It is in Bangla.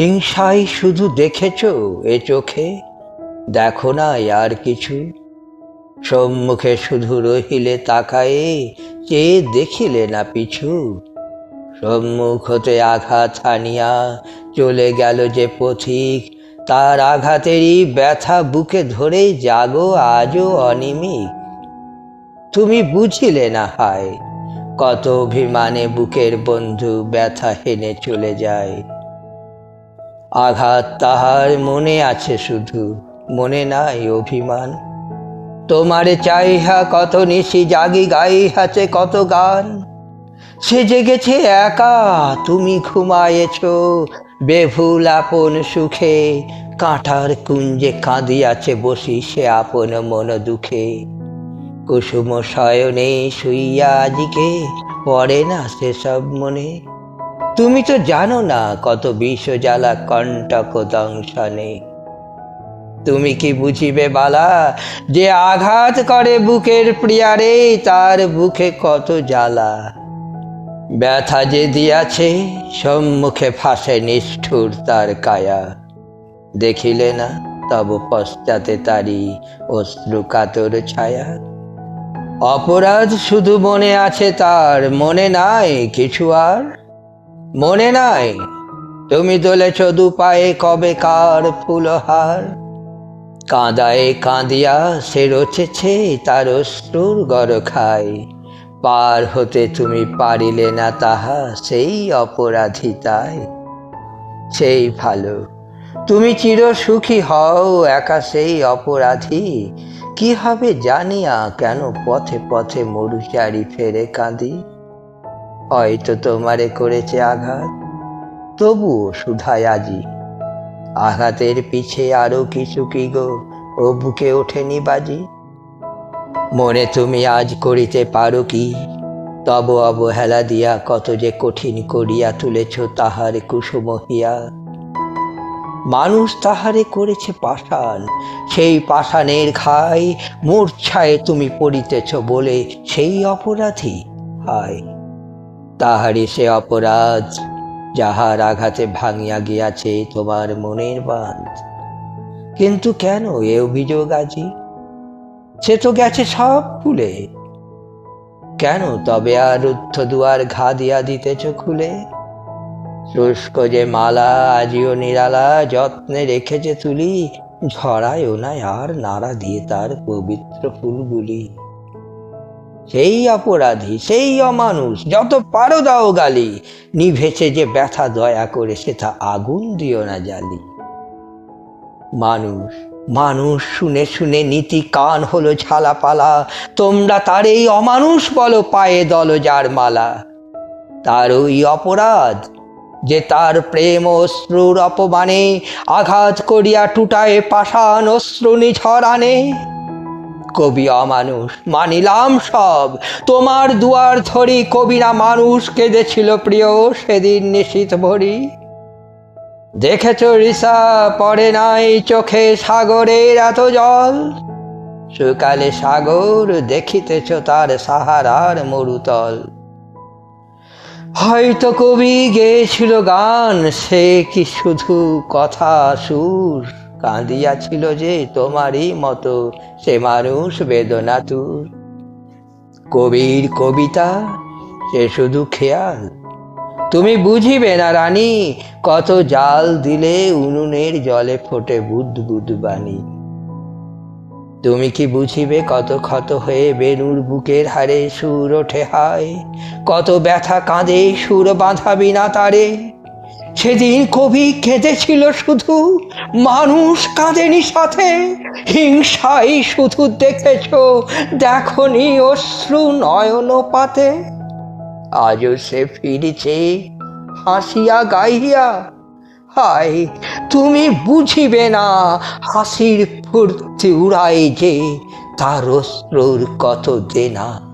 হিংসাই শুধু দেখেছ এ চোখে? দেখো না আর কিছু? সম্মুখে শুধু রহিলে তাকায়ে চেয়ে দেখিলে না পিছু? সম্মুখ হতে আঘাত হানিয়া চলে গেল যে পথিক। তার আঘাতেরই ব্যথা বুকে ধরে জাগো আজও অনিমিক। তুমি বুঝিলে না হায়, কত অভিমানে বুকের বন্ধু ব্যথা হেনে চলে যায়। আঘাত তাহার মনে আছে শুধু, মনে নাই অভিমান। তোমারে চাইহা কত নিশি জাগি গাইহাছে কত গান। সে জেগেছে একা, তুমি ঘুমায়েছ বেভুল আপন সুখে কাঁটার কুঞ্জে কাঁদিয়াছে বসি সে আপন মন দুঃখে। কুসুম শয়নে শুইয়া আজিকে, পড়ে না সেসব মনে। তুমি তো জানো না কত জ্বালা কণ্টক দংশনে। তুমি কি বুঝিবে বালা, যে আঘাত করে বুকের প্রিয়ারে, তার বুকে কত জ্বালা? ব্যথা যে দিয়াছে, সম্মুখে ফাঁসে নিষ্ঠুর তার কায়া। দেখিলে না, তব পশ্চাতে তারি অশ্রু কাতর ছায়া। অপরাধ শুধু মনে আছে তার, মনে নাই কিছু আর। মনে নাই? তুমি দোলেছ দু পায়ে কবে কার ফুলহার? কাঁদায় কাঁদিয়া সে রচেছে তার অশ্রুর গড় খায় পার হতে তুমি পারিলে না তাহা সেই অপরাধী তাই সেই ভালো, তুমি চির সুখী হও একা সেই অপরাধী। কি হবে জানিয়া কেন পথে পথে মরুচারি ফেরে কাঁদি? হয়তো তোমারে করেছে আঘাত। তবুও সুধায় আজি। আঘাতের পিছে আরও কিছু কি গো, ও বুকে ওঠেনি বাজি? মনে তুমি আজ করিতে পারো কি? তব অবহেলা দিয়া কত যে কঠিন করিয়া তুলেছ তাহার কুসুম হিয়া। মানুষ তাহারে করেছে পাষাণ, সেই পাষাণের ঘাই মূর্ছায় তুমি পড়িতেছ বলে সেই অপরাধী। হায় তাহারই সে অপরাধ, যাহার আঘাতে ভাঙিয়া গিয়াছে তোমার মনের বাঁধ। কিন্তু কেন এ অভিযোগ আজি? সে তো গেছে সব খুলে কেন তবে আর রুদ্ধ দুয়ার ঘা দিয়া দিতেছ খুলে? শুষ্ক যে মালা আজিও নিরালা, যত্নে রেখেছে তুলি, ঝরায়ও না আর নাড়া দিয়ে তার পবিত্র ফুলগুলি। সেই অপরাধী, সেই অমানুষ, যত পারো দাও গালি, নিভেছে যে ব্যথা দয়া করে সেটা আগুন দিও না জালি মানুষ মানুষ শুনে শুনে নীতি কান হলো ঝালাপালা তোমরা তার এই অমানুষ বলো পায়ে দল যার মালা। তার ওই অপরাধ, যে তার প্রেম অশ্রুর অপমানে আঘাত করিয়া টুটায় পাষাণ অশ্রু নিঝর আনে কবি অমানুষ, মানিলাম সব। তোমার দুয়ার ধরি কবিরা মানুষ কেঁদেছিল প্রিয়, সেদিন নিশীত ভরি। দেখেছ রিসা, পড়ে নাই চোখে সাগরের এত জল। সুকালে সাগর দেখিতেছ তার সাহারার মরুতল। হয়তো কবি গেয়েছিল গান, সে কি শুধু কথা সুর? কাঁদিয়াছিল যে তোমারই মতো সে মানুষ বেদনা তুর কবির কবিতা, সে শুধু খেয়াল। তুমি বুঝিবে না রানী, কত জাল দিলে উনুনের জলে ফোটে বুদ বুদ বাণী। তুমি কি বুঝিবে কত ক্ষত হয়ে বেনুর বুকের হারে সুর ওঠে হায়? কত ব্যথা কাঁদে সুর বাঁধাবি না তারে। সেদিন কবি কেঁদেছিল শুধু, মানুষ কাঁদেনি সাথে, হিংসাই শুধু দেখেছ, দেখনি অশ্রু নয়ন পাতে আজও সে ফিরেছে হাসিয়া গাইয়া হায়, তুমি বুঝিবে না হাসির ফুর্তি উড়াই যে তার অশ্রুর কত দেনা।